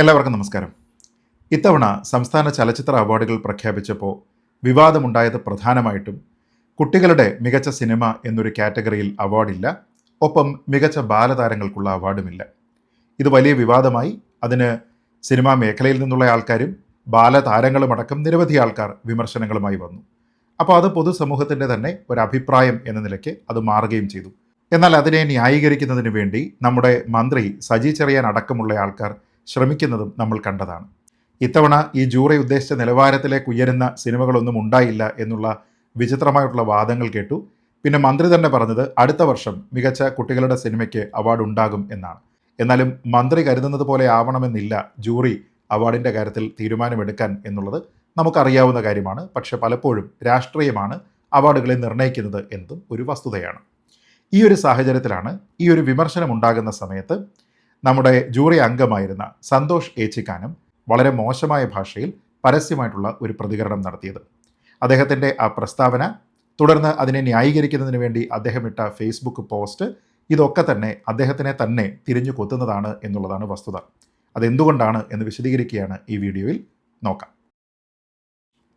എല്ലാവർക്കും നമസ്കാരം. ഇത്തവണ സംസ്ഥാന ചലച്ചിത്ര അവാർഡുകൾ പ്രഖ്യാപിച്ചപ്പോൾ വിവാദമുണ്ടായത് പ്രധാനമായിട്ടും കുട്ടികളുടെ മികച്ച സിനിമ എന്നൊരു കാറ്റഗറിയിൽ അവാർഡില്ല ഒപ്പം മികച്ച ബാലതാരങ്ങൾക്കുള്ള അവാർഡുമില്ല. ഇത് വലിയ വിവാദമായി. അതിന് സിനിമാ മേഖലയിൽ നിന്നുള്ള ആൾക്കാരും ബാലതാരങ്ങളുമടക്കം നിരവധി ആൾക്കാർ വിമർശനങ്ങളുമായി വന്നു. അപ്പോൾ അത് പൊതുസമൂഹത്തിന്റെ തന്നെ ഒരു അഭിപ്രായം എന്ന നിലയ്ക്ക് അത് മാറുകയും ചെയ്തു. എന്നാൽ അതിനെ ന്യായീകരിക്കുന്നതിന് വേണ്ടി നമ്മുടെ മന്ത്രി സജി ചെറിയാൻ അടക്കമുള്ള ആൾക്കാർ ശ്രമിക്കുന്നതും നമ്മൾ കണ്ടതാണ്. ഇത്തവണ ഈ ജൂറി ഉദ്ദേശിച്ച നിലവാരത്തിലേക്ക് ഉയരുന്ന സിനിമകളൊന്നും ഉണ്ടായില്ല എന്നുള്ള വിചിത്രമായിട്ടുള്ള വാദങ്ങൾ കേട്ടു. പിന്നെ മന്ത്രി തന്നെ പറഞ്ഞത് അടുത്ത വർഷം മികച്ച കുട്ടികളുടെ സിനിമയ്ക്ക് അവാർഡ് ഉണ്ടാകും എന്നാണ്. എന്നാലും മന്ത്രി കരുതുന്നത് പോലെ ആവണമെന്നില്ല ജൂറി അവാർഡിന്റെ കാര്യത്തിൽ തീരുമാനമെടുക്കാൻ എന്നുള്ളത് നമുക്കറിയാവുന്ന കാര്യമാണ്. പക്ഷെ പലപ്പോഴും രാഷ്ട്രീയമാണ് അവാർഡുകളെ നിർണയിക്കുന്നത് എന്നതും ഒരു വസ്തുതയാണ്. ഈ ഒരു സാഹചര്യത്തിലാണ് ഈ ഒരു വിമർശനം ഉണ്ടാകുന്ന സമയത്ത് നമ്മുടെ ജൂറി അംഗമായിരുന്ന സന്തോഷ് ഏച്ചിക്കാനും വളരെ മോശമായ ഭാഷയിൽ പരസ്യമായിട്ടുള്ള ഒരു പ്രതികരണം നടത്തിയത്. അദ്ദേഹത്തിന്റെ ആ പ്രസ്താവന തുടർന്ന് അതിനെ ന്യായീകരിക്കുന്നതിന് വേണ്ടി അദ്ദേഹം ഇട്ട ഫേസ്ബുക്ക് പോസ്റ്റ് ഇതൊക്കെ തന്നെ അദ്ദേഹത്തിനെ തന്നെ തിരിഞ്ഞു കൊത്തുന്നതാണ് എന്നുള്ളതാണ് വസ്തുത. അതെന്തുകൊണ്ടാണ് എന്ന് വിശദീകരിക്കുകയാണ് ഈ വീഡിയോയിൽ നോക്കാം.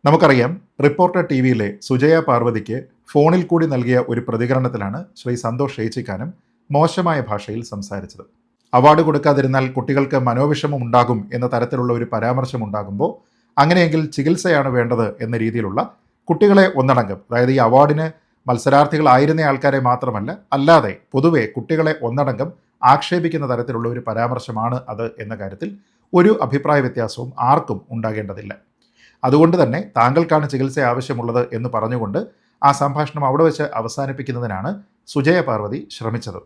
നമുക്കറിയാം റിപ്പോർട്ടർ ടി വിയിലെ സുജയ പാർവതിക്ക് ഫോണിൽ കൂടി നൽകിയ ഒരു പ്രതികരണത്തിലാണ് ശ്രീ സന്തോഷ് ഏച്ചിക്കാനും മോശമായ ഭാഷയിൽ സംസാരിച്ചത്. അവാർഡ് കൊടുക്കാതിരുന്നാൽ കുട്ടികൾക്ക് മനോവിഷമം ഉണ്ടാകും എന്ന തരത്തിലുള്ള ഒരു പരാമർശം ഉണ്ടാകുമ്പോൾ അങ്ങനെയെങ്കിൽ ചികിത്സയാണ് വേണ്ടത് എന്ന രീതിയിലുള്ള കുട്ടികളെ ഒന്നടങ്കം അതായത് ഈ അവാർഡിന് മത്സരാർത്ഥികളായിരുന്ന ആൾക്കാരെ മാത്രമല്ല അല്ലാതെ പൊതുവെ കുട്ടികളെ ഒന്നടങ്കം ആക്ഷേപിക്കുന്ന തരത്തിലുള്ള ഒരു പരാമർശമാണ് അത് എന്ന കാര്യത്തിൽ ഒരു അഭിപ്രായ വ്യത്യാസവും ആർക്കും ഉണ്ടാകേണ്ടതില്ല. അതുകൊണ്ട് തന്നെ താങ്കൾക്കാണ് ചികിത്സ ആവശ്യമുള്ളത് എന്ന് പറഞ്ഞുകൊണ്ട് ആ സംഭാഷണം അവിടെ വെച്ച് അവസാനിപ്പിക്കുന്നതിനാണ് സുജയ പാർവതി ശ്രമിച്ചത്.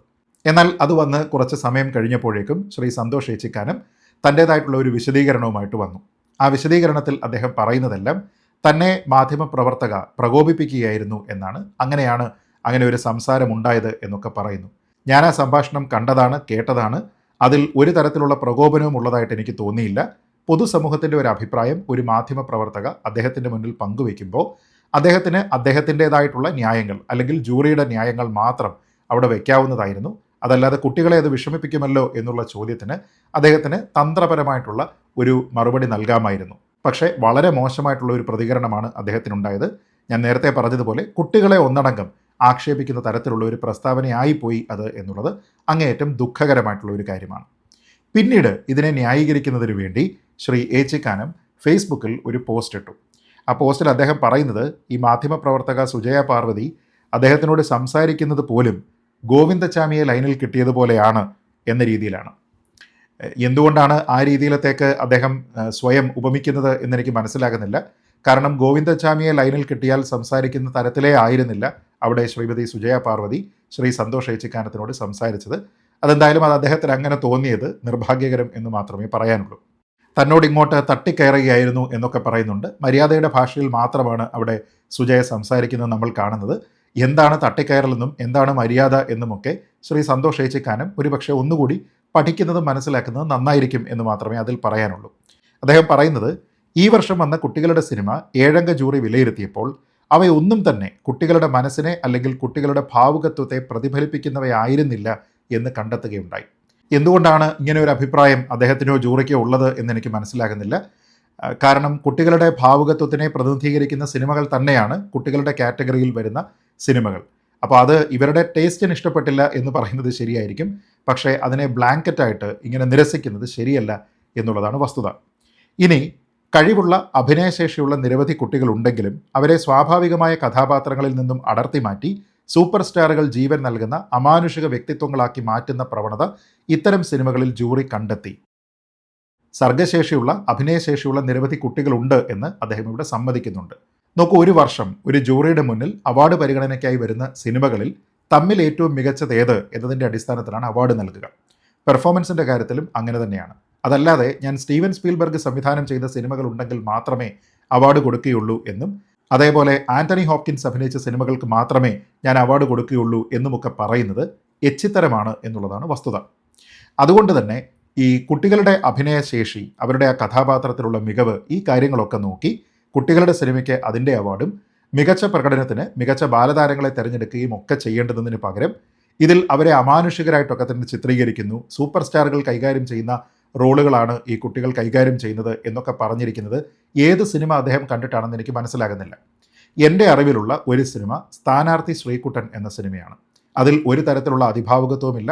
എന്നാൽ അത് വന്ന് കുറച്ച് സമയം കഴിഞ്ഞപ്പോഴേക്കും ശ്രീ സന്തോഷ് ഏച്ചിക്കാനും തന്റേതായിട്ടുള്ള ഒരു വിശദീകരണവുമായിട്ട് വന്നു. ആ വിശദീകരണത്തിൽ അദ്ദേഹം പറയുന്നതെല്ലാം തന്നെ മാധ്യമപ്രവർത്തക പ്രകോപിപ്പിക്കുകയായിരുന്നു എന്നാണ്. അങ്ങനെയാണ് അങ്ങനെ ഒരു സംസാരം ഉണ്ടായത് എന്നൊക്കെ പറയുന്നു. ഞാൻ ആ സംഭാഷണം കണ്ടതാണ് കേട്ടതാണ്. അതിൽ ഒരു തരത്തിലുള്ള പ്രകോപനവും ഉള്ളതായിട്ട് എനിക്ക് തോന്നിയില്ല. പൊതുസമൂഹത്തിന്റെ ഒരു അഭിപ്രായം ഒരു മാധ്യമപ്രവർത്തക അദ്ദേഹത്തിന്റെ മുന്നിൽ പങ്കുവെക്കുമ്പോൾ അദ്ദേഹത്തിന് അദ്ദേഹത്തിന്റെതായിട്ടുള്ള ന്യായങ്ങൾ അല്ലെങ്കിൽ ജൂറിയുടെ ന്യായങ്ങൾ മാത്രം അവിടെ വയ്ക്കാവുന്നതായിരുന്നു. അതല്ലാതെ കുട്ടികളെ അത് വിഷമിപ്പിക്കുമല്ലോ എന്നുള്ള ചോദ്യത്തിന് അദ്ദേഹത്തിന് തന്ത്രപരമായിട്ടുള്ള ഒരു മറുപടി നൽകാമായിരുന്നു. പക്ഷേ വളരെ മോശമായിട്ടുള്ള ഒരു പ്രതികരണമാണ് അദ്ദേഹത്തിനുണ്ടായത്. ഞാൻ നേരത്തെ പറഞ്ഞതുപോലെ കുട്ടികളെ ഒന്നടങ്കം ആക്ഷേപിക്കുന്ന തരത്തിലുള്ള ഒരു പ്രസ്താവനയായിപ്പോയി അത് എന്നുള്ളത് അങ്ങേയറ്റം ദുഃഖകരമായിട്ടുള്ള ഒരു കാര്യമാണ്. പിന്നീട് ഇതിനെ ന്യായീകരിക്കുന്നതിന് വേണ്ടി ശ്രീ ഏച്ചിക്കാനം ഫേസ്ബുക്കിൽ ഒരു പോസ്റ്റ് ഇട്ടു. ആ പോസ്റ്റിൽ അദ്ദേഹം പറയുന്നത് ഈ മാധ്യമപ്രവർത്തക സുജയ പാർവതി അദ്ദേഹത്തിനോട് സംസാരിക്കുന്നത് പോലും ഗോവിന്ദച്ചാമിയെ ലൈനിൽ കിട്ടിയതുപോലെയാണ് എന്ന രീതിയിലാണ്. എന്തുകൊണ്ടാണ് ആ രീതിയിലത്തേക്ക് അദ്ദേഹം സ്വയം ഉപമിക്കുന്നത് എന്നെനിക്ക് മനസ്സിലാകുന്നില്ല. കാരണം ഗോവിന്ദച്ചാമിയെ ലൈനിൽ കിട്ടിയാൽ സംസാരിക്കുന്ന തരത്തിലേ ആയിരുന്നില്ല അവിടെ ശ്രീമതി സുജയ പാർവതി ശ്രീ സന്തോഷ് ഏച്ചിക്കാനത്തിനോട് സംസാരിച്ചത്. അതെന്തായാലും അത് അദ്ദേഹത്തിന് അങ്ങനെ തോന്നിയത് നിർഭാഗ്യകരം എന്ന് മാത്രമേ പറയാനുള്ളൂ. തന്നോട് ഇങ്ങോട്ട് തട്ടിക്കയറുകയായിരുന്നു എന്നൊക്കെ പറയുന്നുണ്ട്. മര്യാദയുടെ ഭാഷയിൽ മാത്രമാണ് അവിടെ സുജയ സംസാരിക്കുന്നത് നമ്മൾ കാണുന്നത്. എന്താണ് തട്ടിക്കയറലെന്നും എന്താണ് മര്യാദ എന്നുമൊക്കെ ശ്രീ സന്തോഷ് ഏച്ചിക്കാനം ഒരുപക്ഷെ ഒന്നുകൂടി പഠിക്കുന്നതും മനസ്സിലാക്കുന്നത് നന്നായിരിക്കും എന്ന് മാത്രമേ അതിൽ പറയാനുള്ളൂ. അദ്ദേഹം പറയുന്നത് ഈ വർഷം വന്ന കുട്ടികളുടെ സിനിമ ഏഴംഗ ജൂറി വിലയിരുത്തിയപ്പോൾ അവയൊന്നും തന്നെ കുട്ടികളുടെ മനസ്സിനെ അല്ലെങ്കിൽ കുട്ടികളുടെ ഭാവുകത്വത്തെ പ്രതിഫലിപ്പിക്കുന്നവയായിരുന്നില്ല എന്ന് കണ്ടെത്തുകയുണ്ടായി. എന്തുകൊണ്ടാണ് ഇങ്ങനെ ഒരു അഭിപ്രായം അദ്ദേഹത്തിനോ ജൂറിക്കോ ഉള്ളത് എന്ന് എനിക്ക് മനസ്സിലാകുന്നില്ല. കാരണം കുട്ടികളുടെ ഭാവുകത്വത്തിനെ പ്രതിനിധീകരിക്കുന്ന സിനിമകൾ തന്നെയാണ് കുട്ടികളുടെ കാറ്റഗറിയിൽ വരുന്ന സിനിമകൾ. അപ്പോൾ അത് ഇവരുടെ ടേസ്റ്റിന് ഇഷ്ടപ്പെട്ടില്ല എന്ന് പറയുന്നത് ശരിയായിരിക്കും. പക്ഷേ അതിനെ ബ്ലാങ്കറ്റായിട്ട് ഇങ്ങനെ നിരസിക്കുന്നത് ശരിയല്ല എന്നുള്ളതാണ് വസ്തുത. ഇനി കഴിവുള്ള അഭിനയശേഷിയുള്ള നിരവധി കുട്ടികളുണ്ടെങ്കിലും അവരെ സ്വാഭാവികമായ കഥാപാത്രങ്ങളിൽ നിന്നും അടർത്തി മാറ്റി സൂപ്പർ സ്റ്റാറുകൾ ജീവൻ നൽകുന്ന അമാനുഷിക വ്യക്തിത്വങ്ങളാക്കി മാറ്റുന്ന പ്രവണത ഇത്തരം സിനിമകളിൽ ജൂറി കണ്ടെത്തി. സർഗശേഷിയുള്ള അഭിനയശേഷിയുള്ള നിരവധി കുട്ടികളുണ്ട് എന്ന് അദ്ദേഹം ഇവിടെ സമ്മതിക്കുന്നുണ്ട്. നോക്കൂ ഒരു വർഷം ഒരു ജൂറിയുടെ മുന്നിൽ അവാർഡ് പരിഗണനയ്ക്കായി വരുന്ന സിനിമകളിൽ തമ്മിൽ ഏറ്റവും മികച്ചത് ഏത് എന്നതിന്റെ അടിസ്ഥാനത്തിലാണ് അവാർഡ് നൽകുക. പെർഫോമൻസിന്റെ കാര്യത്തിലും അങ്ങനെ തന്നെയാണ്. അതല്ലാതെ ഞാൻ സ്റ്റീവൻ സ്പീൽബർഗ് സംവിധാനം ചെയ്ത സിനിമകൾ ഉണ്ടെങ്കിൽ മാത്രമേ അവാർഡ് കൊടുക്കുകയുള്ളൂ എന്നും അതേപോലെ ആന്റണി ഹോപ്കിൻസ് അഭിനയിച്ച സിനിമകൾക്ക് മാത്രമേ ഞാൻ അവാർഡ് കൊടുക്കുകയുള്ളൂ എന്നുമൊക്കെ പറയുന്നത് എച്ചിത്തരമാണ് എന്നുള്ളതാണ് വസ്തുത. അതുകൊണ്ട് തന്നെ ഈ കുട്ടികളുടെ അഭിനയശേഷി അവരുടെ ആ കഥാപാത്രത്തിലുള്ള മികവ് ഈ കാര്യങ്ങളൊക്കെ നോക്കി കുട്ടികളുടെ സിനിമയ്ക്ക് അതിന്റെ അവാർഡും മികച്ച പ്രകടനത്തിന് മികച്ച ബാലതാരങ്ങളെ തിരഞ്ഞെടുക്കുകയും ഒക്കെ ചെയ്യേണ്ടതിന് പകരം ഇതിൽ അവരെ അമാനുഷികരായിട്ടൊക്കെ തന്നെ ചിത്രീകരിക്കുന്നു. സൂപ്പർ സ്റ്റാറുകൾ കൈകാര്യം ചെയ്യുന്ന റോളുകളാണ് ഈ കുട്ടികൾ കൈകാര്യം ചെയ്യുന്നത് എന്നൊക്കെ പറഞ്ഞിരിക്കുന്നത്. ഏത് സിനിമ അദ്ദേഹം കണ്ടിട്ടാണെന്ന് എനിക്ക് മനസ്സിലാകുന്നില്ല. എന്റെ അറിവിലുള്ള ഒരു സിനിമ സ്ഥാനാർത്ഥി ശ്രീകുട്ടൻ എന്ന സിനിമയാണ്. അതിൽ ഒരു തരത്തിലുള്ള അതിഭാവുകത്വമില്ല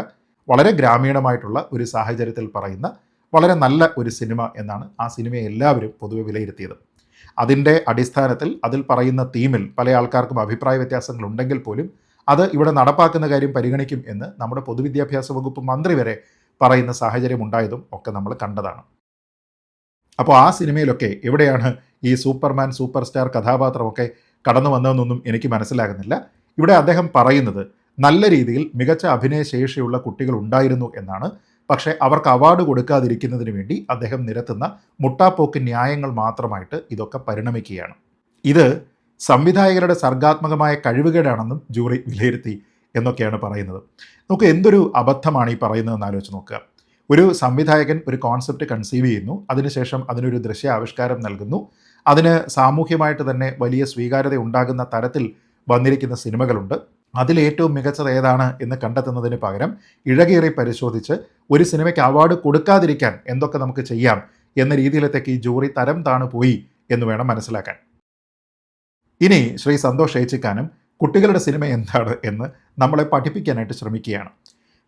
വളരെ ഗ്രാമീണമായിട്ടുള്ള ഒരു സാഹചര്യത്തിൽ പറയുന്ന വളരെ നല്ല ഒരു സിനിമ എന്നാണ് ആ സിനിമയെ എല്ലാവരും പൊതുവെ വിലയിരുത്തിയത്. അതിന്റെ അടിസ്ഥാനത്തിൽ അതിൽ പറയുന്ന തീമിൽ പല ആൾക്കാർക്കും അഭിപ്രായ വ്യത്യാസങ്ങൾ ഉണ്ടെങ്കിൽ പോലും അത് ഇവിടെ നടപ്പാക്കുന്ന കാര്യം പരിഗണിക്കും എന്ന് നമ്മുടെ പൊതുവിദ്യാഭ്യാസ വകുപ്പ് മന്ത്രി വരെ പറയുന്ന സാഹചര്യം ഉണ്ടായതും ഒക്കെ നമ്മൾ കണ്ടതാണ്. അപ്പോൾ ആ സിനിമയിലൊക്കെ എവിടെയാണ് ഈ സൂപ്പർമാൻ സൂപ്പർ സ്റ്റാർ കഥാപാത്രമൊക്കെ കടന്നു വന്നതെന്നൊന്നും എനിക്ക് മനസ്സിലാകുന്നില്ല. ഇവിടെ അദ്ദേഹം പറയുന്നത് നല്ല രീതിയിൽ മികച്ച അഭിനയശേഷിയുള്ള കുട്ടികൾ ഉണ്ടായിരുന്നു എന്നാണ് പക്ഷേ അവർക്ക് അവാർഡ് കൊടുക്കാതിരിക്കുന്നതിന് വേണ്ടി അദ്ദേഹം നിരത്തുന്ന മുട്ടാപ്പോക്ക് ന്യായങ്ങൾ മാത്രമായിട്ട് ഇതൊക്കെ പരിണമിക്കുകയാണ്. ഇത് സംവിധായകരുടെ സർഗാത്മകമായ കഴിവുകേടാണെന്നും ജൂറി വിലയിരുത്തി എന്നൊക്കെയാണ് പറയുന്നത്. നമുക്ക് എന്തൊരു അബദ്ധമാണ് ഈ പറയുന്നതെന്ന് ആലോചിച്ച് നോക്കുക. ഒരു സംവിധായകൻ ഒരു കോൺസെപ്റ്റ് കൺസീവ് ചെയ്യുന്നു അതിനുശേഷം അതിനൊരു ദൃശ്യ ആവിഷ്കാരം നൽകുന്നു അതിന് സാമൂഹ്യമായിട്ട് തന്നെ വലിയ സ്വീകാര്യത ഉണ്ടാകുന്ന തരത്തിൽ വന്നിരിക്കുന്ന സിനിമകളുണ്ട്. അതിൽ ഏറ്റവും മികച്ചത് ഏതാണ് എന്ന് കണ്ടെത്തുന്നതിന് പകരം ഇഴകേറി പരിശോധിച്ച് ഒരു സിനിമയ്ക്ക് അവാർഡ് കൊടുക്കാതിരിക്കാൻ എന്തൊക്കെ നമുക്ക് ചെയ്യാം എന്ന രീതിയിലത്തേക്ക് ഈ ജൂറി തരം താണു പോയി എന്ന് വേണം മനസ്സിലാക്കാൻ. ഇനി ശ്രീ സന്തോഷ് ഏച്ചിക്കാനും കുട്ടികളുടെ സിനിമ എന്താണ് എന്ന് നമ്മളെ പഠിപ്പിക്കാനായിട്ട് ശ്രമിക്കുകയാണ്.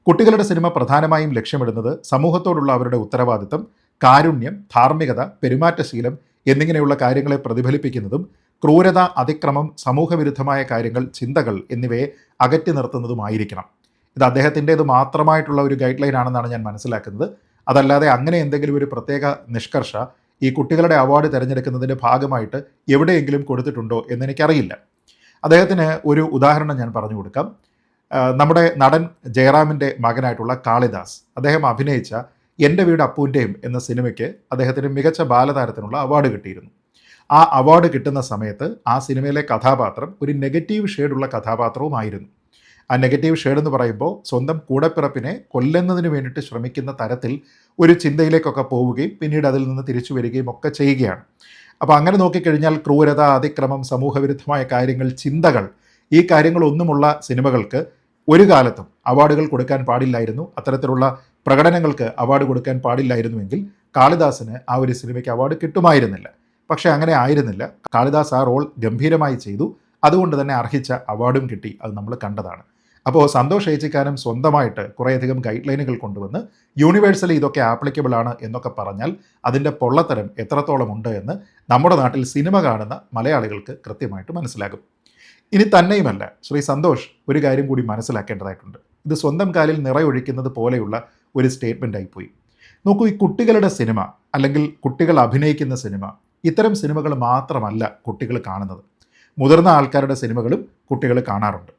കുട്ടികളുടെ സിനിമ പ്രധാനമായും ലക്ഷ്യമിടുന്നത് സമൂഹത്തോടുള്ള അവരുടെ ഉത്തരവാദിത്തം കാരുണ്യം ധാർമ്മികത പെരുമാറ്റശീലം എന്നിങ്ങനെയുള്ള കാര്യങ്ങളെ പ്രതിഫലിപ്പിക്കുന്നതും ക്രൂരത അതിക്രമം സമൂഹവിരുദ്ധമായ കാര്യങ്ങൾ ചിന്തകൾ എന്നിവയെ അകറ്റി നിർത്തുന്നതുമായിരിക്കണം. ഇത് അദ്ദേഹത്തിന്റേത് മാത്രമായിട്ടുള്ള ഒരു ഗൈഡ് ലൈൻ ആണെന്നാണ് ഞാൻ മനസ്സിലാക്കുന്നത്. അതല്ലാതെ അങ്ങനെ എന്തെങ്കിലും ഒരു പ്രത്യേക നിഷ്കർഷ ഈ കുട്ടികളുടെ അവാർഡ് തിരഞ്ഞെടുക്കുന്നതിന്റെ ഭാഗമായിട്ട് എവിടെയെങ്കിലും കൊടുത്തിട്ടുണ്ടോ എന്നെനിക്കറിയില്ല. അദ്ദേഹത്തിന് ഒരു ഉദാഹരണം ഞാൻ പറഞ്ഞു കൊടുക്കാം. നമ്മുടെ നടൻ ജയറാമിന്റെ മകനായിട്ടുള്ള കാളിദാസ്. അദ്ദേഹം അഭിനയിച്ച എന്റെ വീട് അപ്പൂന്റെയും എന്ന സിനിമയ്ക്ക് അദ്ദേഹത്തിന് മികച്ച ബാലതാരത്തിനുള്ള അവാർഡ് കിട്ടിയിരുന്നു. ആ അവാർഡ് കിട്ടുന്ന സമയത്ത് ആ സിനിമയിലെ കഥാപാത്രം ഒരു നെഗറ്റീവ് ഷെയ്ഡുള്ള കഥാപാത്രവുമായിരുന്നു. ആ നെഗറ്റീവ് ഷെയ്ഡ് എന്ന് പറയുമ്പോൾ സ്വന്തം കൂടപ്പിറപ്പിനെ കൊല്ലുന്നതിന് വേണ്ടിയിട്ട് ശ്രമിക്കുന്ന തരത്തിൽ ഒരു ചിന്തയിലേക്കൊക്കെ പോവുകയും പിന്നീട് അതിൽ നിന്ന് തിരിച്ചു വരികയും ഒക്കെ ചെയ്യുകയാണ്. അപ്പോൾ അങ്ങനെ നോക്കിക്കഴിഞ്ഞാൽ ക്രൂരത അതിക്രമം സമൂഹവിരുദ്ധമായ കാര്യങ്ങൾ ചിന്തകൾ ഈ കാര്യങ്ങളൊന്നുമുള്ള സിനിമകൾക്ക് ഒരു കാലത്തും അവാർഡുകൾ കൊടുക്കാൻ പാടില്ലായിരുന്നു. അത്തരത്തിലുള്ള പ്രകടനങ്ങൾക്ക് അവാർഡ് കൊടുക്കാൻ പാടില്ലായിരുന്നുവെങ്കിൽ കാളിദാസിന് ആ ഒരു സിനിമയ്ക്ക് അവാർഡ് കിട്ടുമായിരുന്നില്ല. പക്ഷേ അങ്ങനെ ആയിരുന്നില്ല. കാളിദാസ് ആ റോൾ ഗംഭീരമായി ചെയ്തു. അതുകൊണ്ട് തന്നെ അർഹിച്ച അവാർഡും കിട്ടി. അത് നമ്മൾ കണ്ടതാണ്. അപ്പോൾ സന്തോഷ് ഏച്ചിക്കാനും സ്വന്തമായിട്ട് കുറേയധികം ഗൈഡ് ലൈനുകൾ കൊണ്ടുവന്ന് യൂണിവേഴ്സലി ഇതൊക്കെ ആപ്ലിക്കബിൾ ആണ് എന്നൊക്കെ പറഞ്ഞാൽ അതിന്റെ പൊള്ളത്തരം എത്രത്തോളം ഉണ്ട് എന്ന് നമ്മുടെ നാട്ടിൽ സിനിമ കാണുന്ന മലയാളികൾക്ക് കൃത്യമായിട്ട് മനസ്സിലാകും. ഇനി തന്നെയുമല്ല ശ്രീ സന്തോഷ് ഒരു കാര്യം കൂടി മനസ്സിലാക്കേണ്ടതായിട്ടുണ്ട്. ഇത് സ്വന്തം കാലിൽ നിറയൊഴിക്കുന്നത് പോലെയുള്ള ഒരു സ്റ്റേറ്റ്മെന്റ് ആയിപ്പോയി നോക്കൂ ഈ കുട്ടികളുടെ സിനിമ അല്ലെങ്കിൽ കുട്ടികൾ അഭിനയിക്കുന്ന സിനിമ ഇത്തരം സിനിമകൾ മാത്രമല്ല കുട്ടികൾ കാണുന്നത്. മുതിർന്ന ആൾക്കാരുടെ സിനിമകളും കുട്ടികൾ കാണാറുണ്ട്.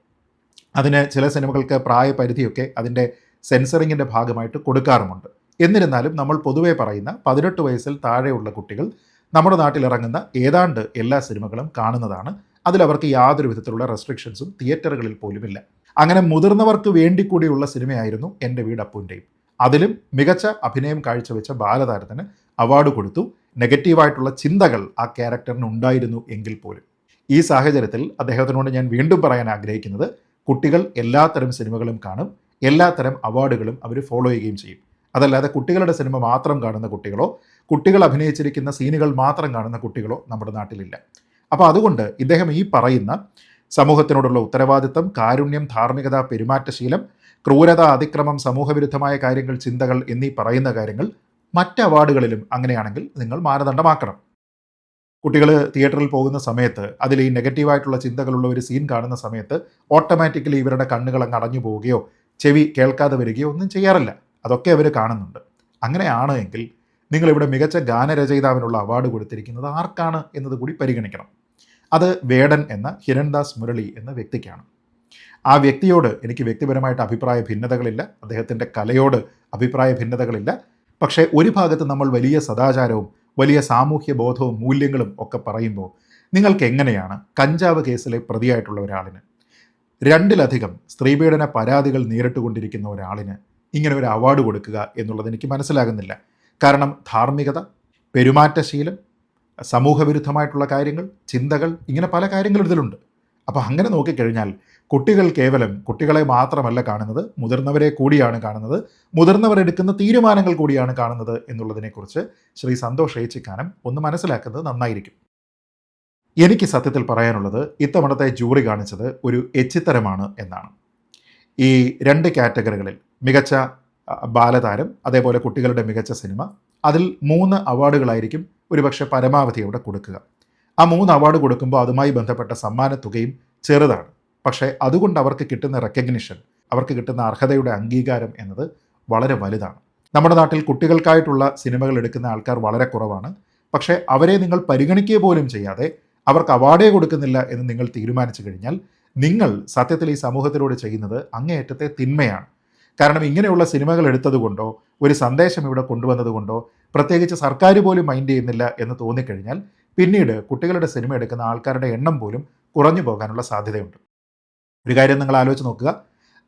അതിന് ചില സിനിമകൾക്ക് പ്രായപരിധിയൊക്കെ അതിന്റെ സെൻസറിങ്ങിന്റെ ഭാഗമായിട്ട് കൊടുക്കാറുമുണ്ട്. എന്നിരുന്നാലും നമ്മൾ പൊതുവേ പറയുന്ന പതിനെട്ട് വയസ്സിൽ താഴെയുള്ള കുട്ടികൾ നമ്മുടെ നാട്ടിലിറങ്ങുന്ന ഏതാണ്ട് എല്ലാ സിനിമകളും കാണുന്നതാണ്. അതിലവർക്ക് യാതൊരു വിധത്തിലുള്ള റെസ്ട്രിക്ഷൻസും തിയേറ്ററുകളിൽ പോലുമില്ല. അങ്ങനെ മുതിർന്നവർക്ക് വേണ്ടി കൂടിയുള്ള സിനിമയായിരുന്നു എന്റെ വീട് അതിലും മികച്ച അഭിനയം കാഴ്ചവെച്ച ബാലതാരത്തിന് അവാർഡ് കൊടുത്തു. നെഗറ്റീവായിട്ടുള്ള ചിന്തകൾ ആ ക്യാരക്ടറിന് ഉണ്ടായിരുന്നു എങ്കിൽ പോലും. ഈ സാഹചര്യത്തിൽ അദ്ദേഹത്തിനോട് ഞാൻ വീണ്ടും പറയാൻ ആഗ്രഹിക്കുന്നത് കുട്ടികൾ എല്ലാത്തരം സിനിമകളും കാണും എല്ലാത്തരം അവാർഡുകളും അവർ ഫോളോ ചെയ്യുകയും ചെയ്യും. അതല്ലാതെ കുട്ടികളുടെ സിനിമ മാത്രം കാണുന്ന കുട്ടികളോ കുട്ടികൾ അഭിനയിച്ചിരിക്കുന്ന സീനുകൾ മാത്രം കാണുന്ന കുട്ടികളോ നമ്മുടെ നാട്ടിലില്ല. അപ്പോൾ അതുകൊണ്ട് ഇദ്ദേഹം ഈ പറയുന്ന സമൂഹത്തിനോടുള്ള ഉത്തരവാദിത്തം കാരുണ്യം ധാർമ്മികത പെരുമാറ്റശീലം ക്രൂരത അതിക്രമം സമൂഹവിരുദ്ധമായ കാര്യങ്ങൾ ചിന്തകൾ എന്നീ പറയുന്ന കാര്യങ്ങൾ മറ്റ് അവാർഡുകളിലും അങ്ങനെയാണെങ്കിൽ നിങ്ങൾ മാനദണ്ഡമാക്കണം. കുട്ടികൾ തിയേറ്ററിൽ പോകുന്ന സമയത്ത് അതിൽ ഈ നെഗറ്റീവായിട്ടുള്ള ചിന്തകളുള്ള ഒരു സീൻ കാണുന്ന സമയത്ത് ഓട്ടോമാറ്റിക്കലി ഇവരുടെ കണ്ണുകൾ അങ്ങ് അടഞ്ഞു പോവുകയോ ചെവി കേൾക്കാതെ വരികയോ ഒന്നും ചെയ്യാറില്ല. അതൊക്കെ അവർ കാണുന്നുണ്ട്. അങ്ങനെയാണ് എങ്കിൽ നിങ്ങളിവിടെ മികച്ച ഗാനരചയിതാവിനുള്ള അവാർഡ് കൊടുത്തിരിക്കുന്നത് ആർക്കാണ് എന്നത് കൂടി പരിഗണിക്കണം. അത് വേടൻ എന്ന ഹിരൺദാസ് മുരളി എന്ന വ്യക്തിക്കാണ്. ആ വ്യക്തിയോട് എനിക്ക് വ്യക്തിപരമായിട്ട് അഭിപ്രായ ഭിന്നതകളില്ല. അദ്ദേഹത്തിന്റെ കലയോട് അഭിപ്രായ ഭിന്നതകളില്ല. പക്ഷേ ഒരു ഭാഗത്ത് നമ്മൾ വലിയ സദാചാരവും വലിയ സാമൂഹ്യ ബോധവും മൂല്യങ്ങളും ഒക്കെ പറയുമ്പോൾ നിങ്ങൾക്ക് എങ്ങനെയാണ് കഞ്ചാവ് കേസിലെ പ്രതിയായിട്ടുള്ള ഒരാളിന്? രണ്ടിലധികം സ്ത്രീപീഡന പരാതികൾ നേരിട്ടുകൊണ്ടിരിക്കുന്ന ഒരാളിന് ഇങ്ങനെ ഒരു അവാർഡ് കൊടുക്കുക എന്നുള്ളത് എനിക്ക് മനസ്സിലാകുന്നില്ല. കാരണം ധാർമ്മികത പെരുമാറ്റശീലം സമൂഹവിരുദ്ധമായിട്ടുള്ള കാര്യങ്ങൾ ചിന്തകൾ ഇങ്ങനെ പല കാര്യങ്ങളും ഇതിലുണ്ട്. അപ്പോൾ അങ്ങനെ നോക്കിക്കഴിഞ്ഞാൽ കുട്ടികൾ കേവലം കുട്ടികളെ മാത്രമല്ല കാണുന്നത് മുതിർന്നവരെ കൂടിയാണ് കാണുന്നത് മുതിർന്നവരെടുക്കുന്ന തീരുമാനങ്ങൾ കൂടിയാണ് കാണുന്നത് എന്നുള്ളതിനെക്കുറിച്ച് ശ്രീ സന്തോഷ് ഏച്ചിക്കാനം ഒന്ന് മനസ്സിലാക്കുന്നത് നന്നായിരിക്കും. എനിക്ക് സത്യത്തിൽ പറയാനുള്ളത് ഇത്തവണത്തെ ജൂറി കാണിച്ചത് ഒരു എച്ചിത്തരമാണ് എന്നാണ്. ഈ രണ്ട് കാറ്റഗറികളിൽ മികച്ച ബാലതാരം അതേപോലെ കുട്ടികളുടെ മികച്ച സിനിമ അതിൽ മൂന്ന് അവാർഡുകളായിരിക്കും ഒരുപക്ഷെ പരമാവധി അവിടെ കൊടുക്കുക. ആ മൂന്ന് അവാർഡ് കൊടുക്കുമ്പോൾ അതുമായി ബന്ധപ്പെട്ട സമ്മാനത്തുകയും ചെറുതാണ്. പക്ഷേ അതുകൊണ്ട് അവർക്ക് കിട്ടുന്ന റെക്കഗ്നിഷൻ അവർക്ക് കിട്ടുന്ന അർഹതയുടെ അംഗീകാരം എന്നത് വളരെ വലുതാണ്. നമ്മുടെ നാട്ടിൽ കുട്ടികൾക്കായിട്ടുള്ള സിനിമകൾ എടുക്കുന്ന ആൾക്കാർ വളരെ കുറവാണ്. പക്ഷേ അവരെ നിങ്ങൾ പരിഗണിക്കുക പോലും ചെയ്യാതെ അവർക്ക് അവാർഡേ കൊടുക്കുന്നില്ല എന്ന് നിങ്ങൾ തീരുമാനിച്ചു കഴിഞ്ഞാൽ നിങ്ങൾ സത്യത്തിൽ ഈ സമൂഹത്തിലൂടെ ചെയ്യുന്നത് അങ്ങേയറ്റത്തെ തിന്മയാണ്. കാരണം ഇങ്ങനെയുള്ള സിനിമകൾ എടുത്തതുകൊണ്ടോ ഒരു സന്ദേശം ഇവിടെ കൊണ്ടുവന്നതുകൊണ്ടോ പ്രത്യേകിച്ച് സർക്കാർ പോലും മൈൻഡ് ചെയ്യുന്നില്ല എന്ന് തോന്നിക്കഴിഞ്ഞാൽ പിന്നീട് കുട്ടികളുടെ സിനിമ എടുക്കുന്ന ആൾക്കാരുടെ എണ്ണം പോലും കുറഞ്ഞു പോകാനുള്ള സാധ്യതയുണ്ട്. ഒരു കാര്യം നിങ്ങൾ ആലോചിച്ച് നോക്കുക.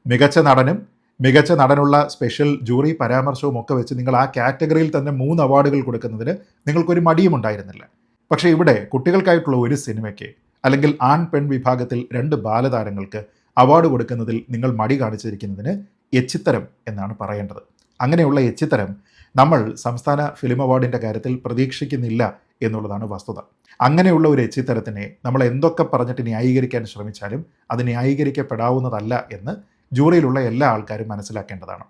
മികച്ച നടനും മികച്ച നടനുള്ള സ്പെഷ്യൽ ജൂറി പരാമർശവും ഒക്കെ വെച്ച് നിങ്ങൾ ആ കാറ്റഗറിയിൽ തന്നെ മൂന്ന് അവാർഡുകൾ കൊടുക്കുന്നതിന് നിങ്ങൾക്കൊരു മടിയും ഉണ്ടായിരുന്നില്ല. പക്ഷേ ഇവിടെ കുട്ടികൾക്കായിട്ടുള്ള ഒരു സിനിമയ്ക്ക് അല്ലെങ്കിൽ ആൺ പെൺ വിഭാഗത്തിൽ രണ്ട് ബാലതാരങ്ങൾക്ക് അവാർഡ് കൊടുക്കുന്നതിൽ നിങ്ങൾ മടി കാണിച്ചിരിക്കുന്നതിന് എച്ചിത്തരം എന്നാണ് പറയേണ്ടത്. അങ്ങനെയുള്ള എച്ചിത്തരം നമ്മൾ സംസ്ഥാന ഫിലിം അവാർഡിന്റെ കാര്യത്തിൽ പ്രതീക്ഷിക്കുന്നില്ല എന്നുള്ളതാണ് വസ്തുത. അങ്ങനെയുള്ള ഒരു എച്ചിത്തരത്തിനെ നമ്മൾ എന്തൊക്കെ പറഞ്ഞിട്ട് ന്യായീകരിക്കാൻ ശ്രമിച്ചാലും അത് ന്യായീകരിക്കപ്പെടാവുന്നതല്ല എന്ന് ജൂറിയിലുള്ള എല്ലാ ആൾക്കാരും മനസ്സിലാക്കേണ്ടതാണ്.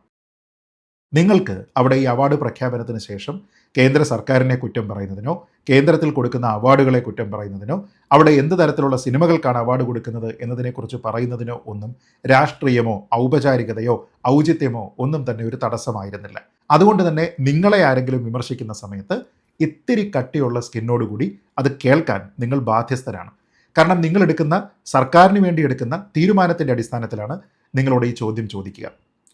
നിങ്ങൾക്ക് അവിടെ ഈ അവാർഡ് പ്രഖ്യാപനത്തിന് ശേഷം കേന്ദ്ര സർക്കാരിനെ കുറ്റം പറയുന്നതിനോ കേന്ദ്രത്തിൽ കൊടുക്കുന്ന അവാർഡുകളെ കുറ്റം പറയുന്നതിനോ അവിടെ എന്ത് തരത്തിലുള്ള സിനിമകൾക്കാണ് അവാർഡ് കൊടുക്കുന്നത് എന്നതിനെക്കുറിച്ച് പറയുന്നതിനോ ഒന്നും രാഷ്ട്രീയമോ ഔപചാരികതയോ ഔചിത്യമോ ഒന്നും തന്നെ ഒരു തടസ്സമായിരുന്നില്ല. അതുകൊണ്ട് തന്നെ നിങ്ങളെ ആരെങ്കിലും വിമർശിക്കുന്ന സമയത്ത് ഇത്തിരി കട്ടിയുള്ള സ്കിന്നോട് കൂടി അത് കേൾക്കാൻ നിങ്ങൾ ബാധ്യസ്ഥരാണ്. കാരണം നിങ്ങൾ എടുക്കുന്ന സർക്കാരിന് വേണ്ടി എടുക്കുന്ന തീരുമാനത്തിന്റെ അടിസ്ഥാനത്തിലാണ് നിങ്ങളോട് ഈ ചോദ്യം ചോദിക്കുക.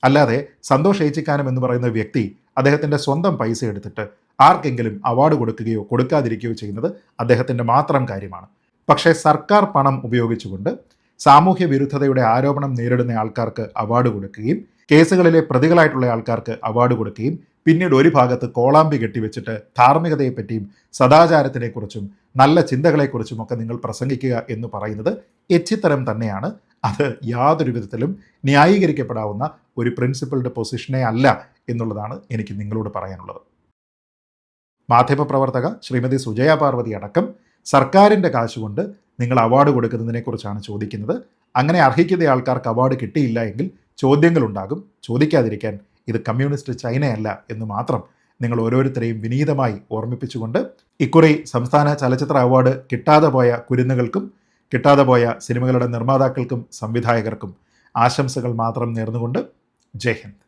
അല്ലാതെ സന്തോഷ് ഏച്ചിക്കാനം എന്ന് പറയുന്ന വ്യക്തി അദ്ദേഹത്തിന്റെ സ്വന്തം പൈസ എടുത്തിട്ട് ആർക്കെങ്കിലും അവാർഡ് കൊടുക്കുകയോ കൊടുക്കാതിരിക്കുകയോ ചെയ്യുന്നത് അദ്ദേഹത്തിന്റെ മാത്രം കാര്യമാണ്. പക്ഷേ സർക്കാർ പണം ഉപയോഗിച്ചുകൊണ്ട് സാമൂഹ്യ വിരുദ്ധതയുടെ ആരോപണം നേരിടുന്ന ആൾക്കാർക്ക് അവാർഡ് കൊടുക്കുകയും കേസുകളിലെ പ്രതികളായിട്ടുള്ള ആൾക്കാർക്ക് അവാർഡ് കൊടുക്കുകയും പിന്നീട് ഒരു ഭാഗത്ത് കോളാമ്പി കെട്ടിവെച്ചിട്ട് ധാർമ്മികതയെപ്പറ്റിയും സദാചാരത്തിനെക്കുറിച്ചും നല്ല ചിന്തകളെക്കുറിച്ചും ഒക്കെ നിങ്ങൾ പ്രസംഗിക്കുക എന്ന് പറയുന്നത് എച്ചിത്തരം തന്നെയാണ്. അത് യാതൊരു വിധത്തിലും ന്യായീകരിക്കപ്പെടാവുന്ന ഒരു പ്രിൻസിപ്പിളുടെ പൊസിഷനെ അല്ല എന്നുള്ളതാണ് എനിക്ക് നിങ്ങളോട് പറയാനുള്ളത്. മാധ്യമപ്രവർത്തക ശ്രീമതി സുജയ പാർവതി അടക്കം സർക്കാരിന്റെ കാശുകൊണ്ട് നിങ്ങൾ അവാർഡ് കൊടുക്കുന്നതിനെക്കുറിച്ചാണ് ചോദിക്കുന്നത്. അങ്ങനെ അർഹിക്കുന്ന ആൾക്കാർക്ക് അവാർഡ് കിട്ടിയില്ല എങ്കിൽ ചോദ്യങ്ങളുണ്ടാകും. ചോദിക്കാതിരിക്കാൻ ഇത് കമ്മ്യൂണിസ്റ്റ് ചൈനയല്ല എന്ന് മാത്രം നിങ്ങൾ ഓരോരുത്തരെയും വിനീതമായി ഓർമ്മിപ്പിച്ചുകൊണ്ട് ഇക്കുറി സംസ്ഥാന ചലച്ചിത്ര അവാർഡ് കിട്ടാതെ പോയ കുരുന്നുകൾക്കും കിട്ടാതെ പോയ സിനിമകളുടെ നിർമ്മാതാക്കൾക്കും സംവിധായകർക്കും ആശംസകൾ മാത്രം നേർന്നുകൊണ്ട് ജയ് ഹിന്ദ്.